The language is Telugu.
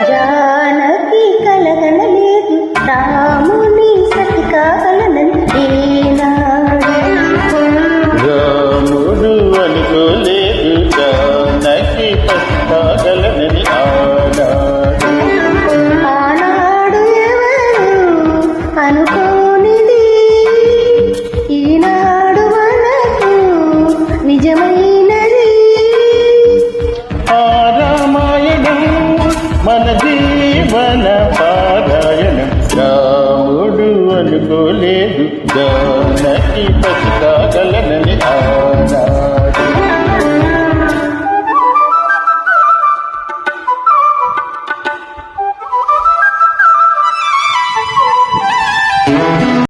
జానకి కలగనలేదు. రాముని సతి రాముడు అనుకోలేదు జానకి సతి ఆనాడు ఎవరు అనుకోనిది? ఈనాడు మనకు నిజమై మన జీవన పారాయణం. రాముడు అనుకోలేదు. జానకి పసి